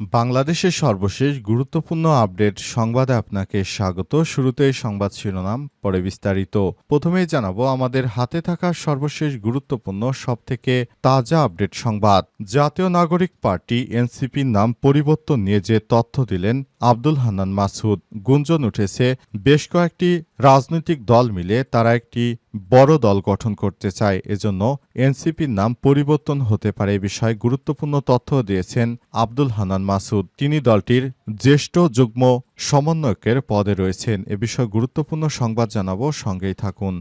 বাংলাদেশের সর্বশেষ গুরুত্বপূর্ণ আপডেট সংবাদে আপনাকে স্বাগত। শুরুতেই সংবাদ শিরোনাম, পরে বিস্তারিত। প্রথমেই জানাব, আমাদের হাতে থাকা সর্বশেষ গুরুত্বপূর্ণ, সবথেকে তাজা আপডেট সংবাদ। জাতীয় নাগরিক পার্টি এনসিপির নাম পরিবর্তন নিয়ে যে তথ্য দিলেন আব্দুল হান্নান মাসুদ, গুঞ্জন উঠেছে, বেশ কয়েকটি রাজনৈতিক দল মিলে তারা একটি বড় দল গঠন করতে চায়। এজন্য এনসিপির নাম পরিবর্তন হতে পারে এ বিষয়ে গুরুত্বপূর্ণ তথ্য দিয়েছেন আব্দুল হান্নান মাসুদ, তিনি দলটির জ্যেষ্ঠ যুগ্ম সমন্বয়কের পদে রয়েছেন। এ বিষয়ে গুরুত্বপূর্ণ সংবাদ জানাব, সঙ্গেই থাকুন।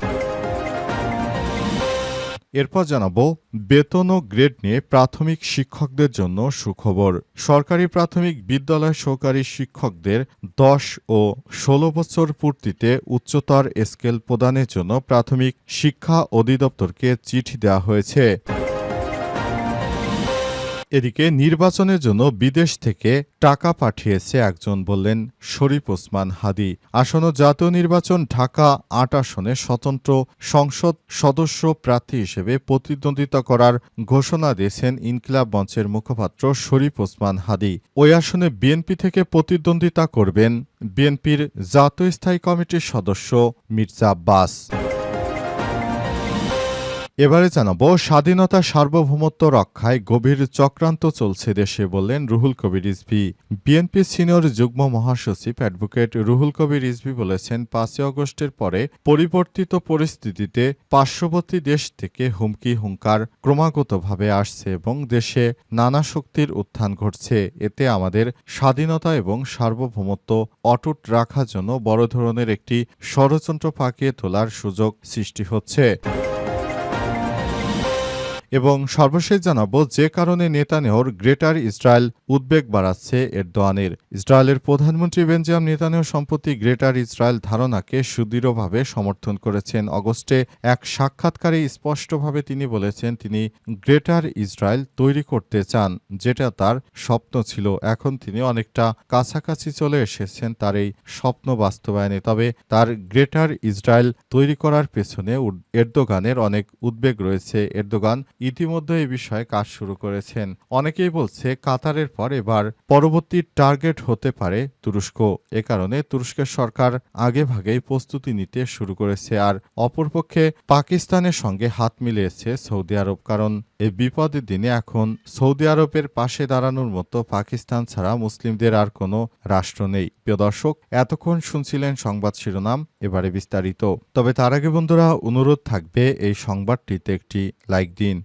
এরপর জানাব, বেতন ও গ্রেড নিয়ে প্রাথমিক শিক্ষকদের জন্য সুখবর। সরকারি প্রাথমিক বিদ্যালয় সহকারী শিক্ষকদের দশ ও ষোলো বছর পূর্তিতে উচ্চতর স্কেল প্রদানের জন্য প্রাথমিক শিক্ষা অধিদপ্তরকে চিঠি দেওয়া হয়েছে। এদিকে নির্বাচনের জন্য বিদেশ থেকে টাকা পাঠিয়েছে একজন বললেন শরীফ ওসমান হাদি। আসন্ন জাতীয় নির্বাচন ঢাকা আট আসনে স্বতন্ত্র সংসদ সদস্য প্রার্থী হিসেবে প্রতিদ্বন্দ্বিতা করার ঘোষণা দিয়েছেন ইনকিলাব মঞ্চের মুখপাত্র শরীফ ওসমান হাদি। ওই আসনে বিএনপি থেকে প্রতিদ্বন্দ্বিতা করবেন বিএনপির জাতীয় স্থায়ী কমিটির সদস্য মির্জা আব্বাস। এবারে জানাব, স্বাধীনতা সার্বভৌমত্ব রক্ষায় গভীর চক্রান্ত চলছে দেশে বললেন রুহুল কবির রিজভি। বিএনপি সিনিয়র যুগ্ম মহাসচিব অ্যাডভোকেট রুহুল কবির রিজভি বলেছেন, পাঁচই অগস্টের পরে পরিবর্তিত পরিস্থিতিতে পার্শ্ববর্তী দেশ থেকে হুমকি, হুঙ্কার ক্রমাগতভাবে আসছে এবং দেশে নানা শক্তির উত্থান ঘটছে। এতে আমাদের স্বাধীনতা এবং সার্বভৌমত্ব অটুট রাখার জন্য বড় ধরনের একটি ষড়যন্ত্র পাকিয়ে তোলার সুযোগ সৃষ্টি হচ্ছে। এবং সর্বশেষ জানাব যে কারণে নেতানেহর গ্রেটার ইসরায়েল উদ্বেগ বাড়াচ্ছে এরদোয়ানের। ইসরায়েলের প্রধানমন্ত্রী বেঞ্জাম নেতানেহ সম্প্রতি গ্রেটার ইসরায়েল ধারণাকে সুদৃঢ়ভাবে সমর্থন করেছেন। অগস্টে এক সাক্ষাৎকারে স্পষ্টভাবে তিনি বলেছেন, তিনি গ্রেটার ইসরায়েল তৈরি করতে চান, যেটা তার স্বপ্ন ছিল। এখন তিনি অনেকটা কাছাকাছি চলে এসেছেন তার এই স্বপ্ন বাস্তবায়নে। তবে তার গ্রেটার ইসরায়েল তৈরি করার পেছনে এরদোগানের অনেক উদ্বেগ রয়েছে। এরদোগান ইতিমধ্যে এই বিষয়ে কাজ শুরু করেছেন। অনেকেই বলছে, কাতারের পর এবার পরবর্তী টার্গেট হতে পারে তুরস্ক। এ কারণে তুরস্কের সরকার আগে ভাগেই প্রস্তুতি নিতে শুরু করেছে আর অপরপক্ষে পাকিস্তানের সঙ্গে হাত মিলিয়েছে সৌদি আরব। কারণ এই বিপদের দিনে এখন সৌদি আরবের পাশে দাঁড়ানোর মতো পাকিস্তান ছাড়া মুসলিমদের আর কোনো রাষ্ট্র নেই। প্রিয় দর্শক, এতক্ষণ শুনছিলেন সংবাদ শিরোনাম, এবারে বিস্তারিত। তবে তার আগে বন্ধুরা, অনুরোধ থাকবে এই সংবাদটিতে একটি লাইক দিন।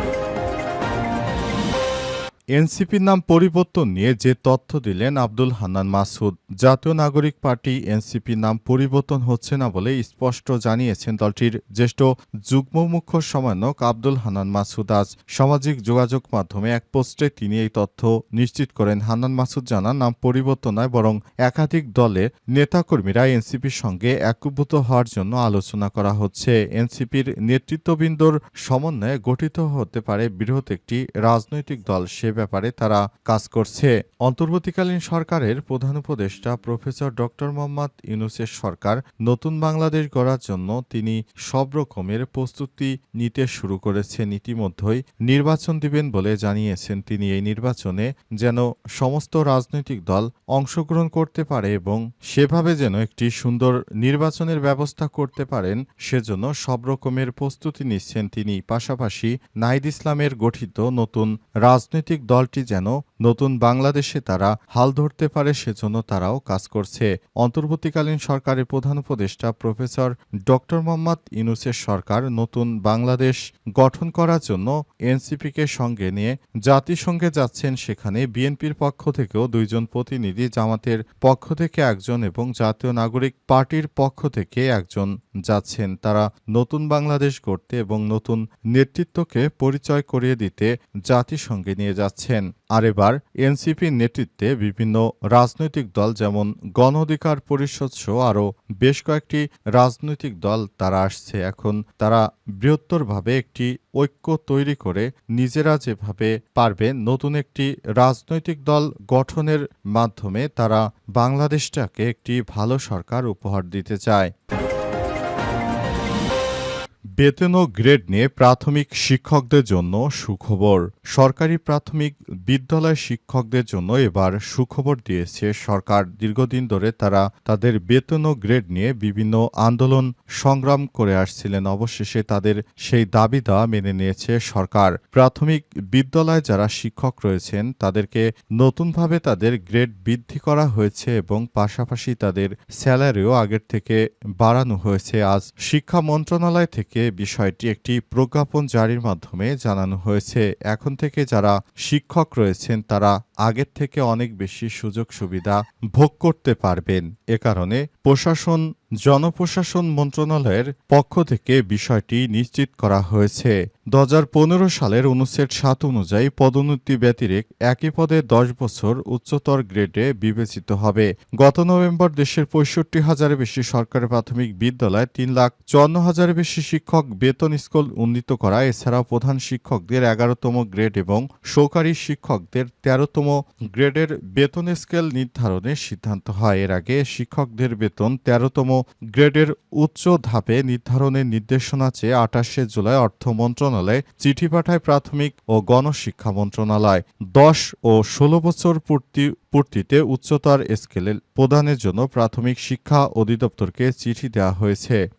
এনসিপির নাম পরিবর্তন নিয়ে যে তথ্য দিলেন আব্দুল হান্নান মাসুদ, জাতীয় নাগরিক পার্টি এনসিপির নাম পরিবর্তন হচ্ছে না বলে স্পষ্ট জানিয়েছেন দলটির জ্যেষ্ঠ যুগ্ম মুখ্য সমন্বয়ক আব্দুল হান্নান মাসুদ। আজ সামাজিক যোগাযোগ মাধ্যমে এক পোস্টে তিনি এই তথ্য নিশ্চিত করেন। হান্নান মাসুদ জানান, নাম পরিবর্তন নয়, বরং একাধিক দলের নেতাকর্মীরা এনসিপির সঙ্গে একীভূত হওয়ার জন্য আলোচনা করা হচ্ছে। এনসিপির নেতৃত্ববৃন্দর সমন্বয়ে গঠিত হতে পারে বৃহৎ একটি রাজনৈতিক দল, সে ব্যাপারে তারা কাজ করছে। অন্তর্বর্তীকালীন সরকারের প্রধান উপদেষ্টা প্রফেসর ডক্টর মোহাম্মদ ইউনুসের সরকার নতুন বাংলাদেশ গড়ার জন্য তিনি সব রকমের প্রস্তুতি নিতে শুরু করেছেন। ইতিমধ্যেই নির্বাচন দিবেন বলে জানিয়েছেন তিনি। এই নির্বাচনে যেন সমস্ত রাজনৈতিক দল অংশগ্রহণ করতে পারে এবং সেভাবে যেন একটি সুন্দর নির্বাচনের ব্যবস্থা করতে পারেন, সেজন্য সব রকমের প্রস্তুতি নিচ্ছেন তিনি। পাশাপাশি নাইদ ইসলামের গঠিত নতুন রাজনৈতিক দলটি যেন নতুন বাংলাদেশে তারা হাল ধরতে পারে, সেজন্য তারাও কাজ করছে। অন্তর্বর্তীকালীন সরকারের প্রধান উপদেষ্টা প্রফেসর ডক্টর মোহাম্মদ ইউনুসের সরকার নতুন বাংলাদেশ গঠন করার জন্য এনসিপিকে সঙ্গে নিয়ে জাতিসংঘে যাচ্ছেন। সেখানে বিএনপির পক্ষ থেকেও দুইজন প্রতিনিধি জামাতের পক্ষ থেকে একজন এবং জাতীয় নাগরিক পার্টির পক্ষ থেকে একজন যাচ্ছেন তারা নতুন বাংলাদেশ গড়তে এবং নতুন নেতৃত্বকে পরিচয় করিয়ে দিতে জাতিসংঘে নিয়ে যাচ্ছেন। আর এবার এনসিপির নেতৃত্বে বিভিন্ন রাজনৈতিক দল যেমন গণ অধিকার পরিষদ সহ আরও বেশ কয়েকটি রাজনৈতিক দল তারা আসছে। এখন তারা বৃহত্তরভাবে একটি ঐক্য তৈরি করে নিজেরা যেভাবে পারবে নতুন একটি রাজনৈতিক দল গঠনের মাধ্যমে তারা বাংলাদেশটাকে একটি ভালো সরকার উপহার দিতে চায়। বেতন ও গ্রেড নিয়ে প্রাথমিক শিক্ষকদের জন্য সুখবর। সরকারি প্রাথমিক বিদ্যালয় শিক্ষকদের জন্য এবার সুখবর দিয়েছে সরকার। দীর্ঘদিন ধরে তারা তাদের বেতন ও গ্রেড নিয়ে বিভিন্ন আন্দোলন সংগ্রাম করে আসছিলেন। অবশেষে তাদের সেই দাবি দেওয়া মেনে নিয়েছে সরকার। প্রাথমিক বিদ্যালয়ে যারা শিক্ষক রয়েছেন, তাদেরকে নতুনভাবে তাদের গ্রেড বৃদ্ধি করা হয়েছে এবং পাশাপাশি তাদের স্যালারিও আগের থেকে বাড়ানো হয়েছে। আজ শিক্ষা মন্ত্রণালয় থেকে বিষয়টি একটি প্রজ্ঞাপন জারির মাধ্যমে জানানো হয়েছে। এখন থেকে যারা শিক্ষক রয়েছেন, তারা আগের থেকে অনেক বেশি সুযোগ সুবিধা ভোগ করতে পারবেন। এ কারণে প্রশাসন, জনপ্রশাসন মন্ত্রণালয়ের পক্ষ থেকে বিষয়টি নিশ্চিত করা হয়েছে। দু হাজার পনেরো সালের অনুচ্ছেদ সাত অনুযায়ী পদোন্নতি ব্যতিরেক একই পদে দশ বছর উচ্চতর গ্রেডে বিবেচিত হবে। গত নভেম্বর দেশের পঁয়ষট্টি হাজারের বেশি সরকারি প্রাথমিক বিদ্যালয়, তিন লাখ চুয়ান্ন হাজারের বেশি শিক্ষক বেতন স্কুল উন্নীত করা, এছাড়াও প্রধান শিক্ষকদের এগারোতম গ্রেড এবং সহকারী শিক্ষকদের তেরোতম গ্রেডের বেতন স্কেল নির্ধারণের সিদ্ধান্ত হয়। এর আগে শিক্ষকদের বেতন তেরোতম গ্রেডের উচ্চ ধাপে নির্ধারণের নির্দেশনা চেয়ে আঠাশে জুলাই অর্থ চিঠি পাঠায় প্রাথমিক ও গণশিক্ষা মন্ত্রণালয়। দশ ও ষোলো বছর পূর্তি, পূর্তিতে উচ্চতর স্কেলে প্রদানের জন্য প্রাথমিক শিক্ষা অধিদপ্তরকে চিঠি দেওয়া হয়েছে।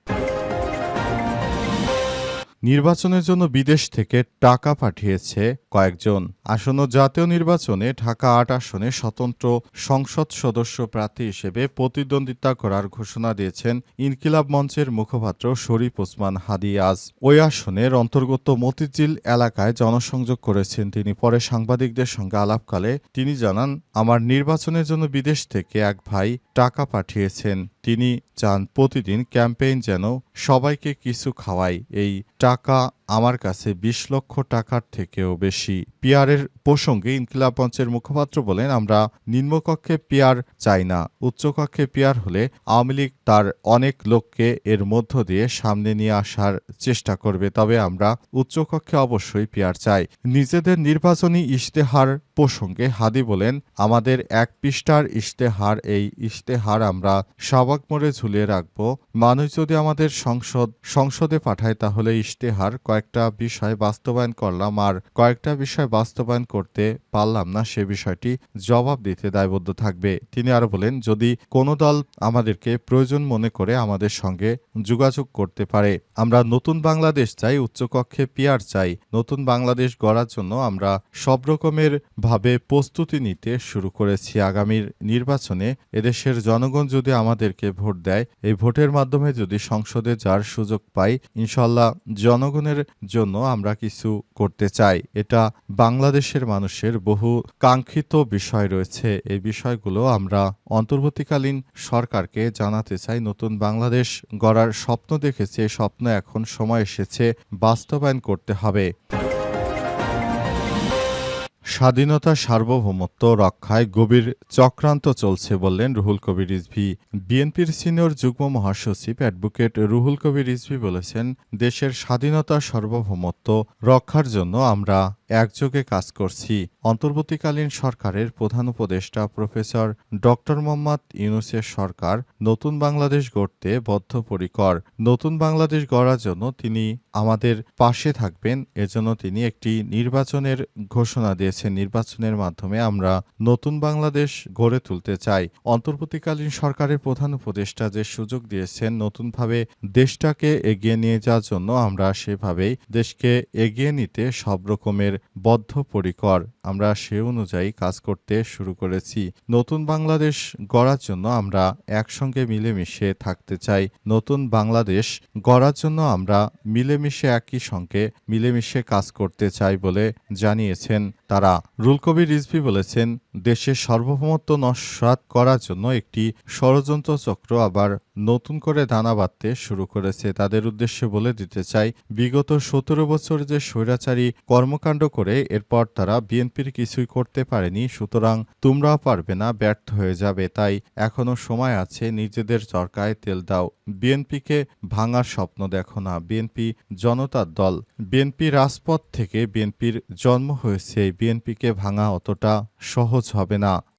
নির্বাচনের জন্য বিদেশ থেকে টাকা পাঠিয়েছে কয়েকজন আসন্ন জাতীয় নির্বাচনে ঢাকা আট আসনে স্বতন্ত্র সংসদ সদস্য প্রার্থী হিসেবে প্রতিদ্বন্দ্বিতা করার ঘোষণা দিয়েছেন ইনকিলাব মঞ্চের মুখপাত্র শরীফ ওসমান হাদি আজ। ওই আসনের অন্তর্গত মতিঝিল এলাকায় জনসংযোগ করেছেন তিনি। পরে সাংবাদিকদের সঙ্গে আলাপকালে তিনি জানান, আমার নির্বাচনের জন্য বিদেশ থেকে এক ভাই টাকা পাঠিয়েছেন। তিনি চান প্রতিদিন ক্যাম্পেইন যেন সবাইকে কিছু খাওয়াই এই টাকা আমার কাছে বিশ লক্ষ টাকার থেকেও বেশি। পিয়ারের প্রসঙ্গে ইনকিলাব মঞ্চের মুখপাত্র বলেন, আমরা নিম্নকক্ষে পিয়ার চাই না। উচ্চকক্ষে পিয়ার হলে আওয়ামী লীগ তার অনেক লোককে এর মধ্য দিয়ে সামনে নিয়ে আসার চেষ্টা করবে। তবে আমরা উচ্চকক্ষে অবশ্যই পিয়ার চাই। নিজেদের নির্বাচনী ইশতেহার প্রসঙ্গে হাদি বলেন, আমাদের এক পৃষ্ঠার ইশতেহার, এই ইশতেহার আমরা সাবাক মোড়ে ঝুলিয়ে রাখব। মানুষ যদি আমাদের সংসদ, সংসদে পাঠায় তাহলে ইশতেহার কয়েকটা বিষয় বাস্তবায়ন করলাম আর কয়েকটা বিষয় বাস্তবায়ন করতে পারলাম না, সে বিষয়টি জবাব দিতে দায়বদ্ধ থাকবে। তিনি আরও বলেন, যদি কোনো দল আমাদেরকে প্রয়োজন মনে করে আমাদের সঙ্গে যোগাযোগ করতে পারে, আমরা নতুন বাংলাদেশ চাই, উচ্চকক্ষে পিয়ার চাই, নতুন বাংলাদেশ গড়ার জন্য আমরা সব রকমের ভাবে প্রস্তুতি নিতে শুরু করেছি। আগামীর নির্বাচনে এদেশের জনগণ যদি আমাদেরকে ভোট দেয়, এই ভোটের মাধ্যমে যদি সংসদে যার সুযোগ পাই ইনশাল্লাহ জনগণের জন্য আমরা কিছু করতে চাই। এটা বাংলাদেশের মানুষের বহু কাঙ্ক্ষিত বিষয় রয়েছে। এই বিষয়গুলো আমরা অন্তর্বর্তীকালীন সরকারকে জানাতে চাই। নতুন বাংলাদেশ গড়ার স্বপ্ন দেখেছে স্বপ্ন এখন সময় এসেছে, বাস্তবায়ন করতে হবে। স্বাধীনতা সার্বভৌমত্ব রক্ষায় গভীর চক্রান্ত চলছে বললেন রুহুল কবির রিজভি। বিএনপির সিনিয়র যুগ্ম মহাসচিব অ্যাডভোকেট রুহুল কবির রিজভি বলেছেন, দেশের স্বাধীনতা সার্বভৌমত্ব রক্ষার জন্য আমরা একযোগে কাজ করছি। অন্তর্বর্তীকালীন সরকারের প্রধান উপদেষ্টা প্রফেসর ডক্টর মোহাম্মদ ইউনুসের সরকার নতুন বাংলাদেশ গড়তে বদ্ধপরিকর। নতুন বাংলাদেশ গড়ার জন্য তিনি আমাদের পাশে থাকবেন। এজন্য তিনি একটি নির্বাচনের ঘোষণা দিয়েছেন। নির্বাচনের মাধ্যমে আমরা নতুন বাংলাদেশ গড়ে তুলতে চাই। অন্তর্বর্তীকালীন সরকারের প্রধান উপদেষ্টা যে সুযোগ দিয়েছেন, নতুনভাবে দেশটাকে এগিয়ে নিয়ে যাওয়ার জন্য আমরা সেভাবেই দেশকে এগিয়ে নিতে সব রকমের বদ্ধপরিকর। আমরা সে অনুযায়ী কাজ করতে শুরু করেছি। নতুন বাংলাদেশ গড়ার জন্য আমরা একসঙ্গে মিলেমিশে থাকতে চাই। নতুন বাংলাদেশ গড়ার জন্য আমরা মিলেমিশে একই সঙ্গে মিলেমিশে কাজ করতে চাই বলে জানিয়েছেন তারা রুল কবির রিজভি বলেছেন, দেশের সার্বভৌমত্ব নস্বাত করার জন্য একটি ষড়যন্ত্র চক্র আবার নতুন করে দানা বাঁধতে শুরু করেছে। তাদের উদ্দেশ্যে বলে দিতে চাই, বিগত সতেরো বছর যে স্বৈরাচারী কর্মকাণ্ড করে এরপর তারা বিএনপির কিছুই করতে পারেনি, সুতরাং তোমরাও পারবে না, ব্যর্থ হয়ে যাবে। তাই এখনও সময় আছে, নিজেদের চরকায় তেল দাও। বিএনপিকে ভাঙার স্বপ্ন দেখো না। বিএনপি জনতার দল। বিএনপি রাজপথ থেকে বিএনপির জন্ম হয়েছে বিএনপিকে ভাঙা অতটা সহজ হবে না।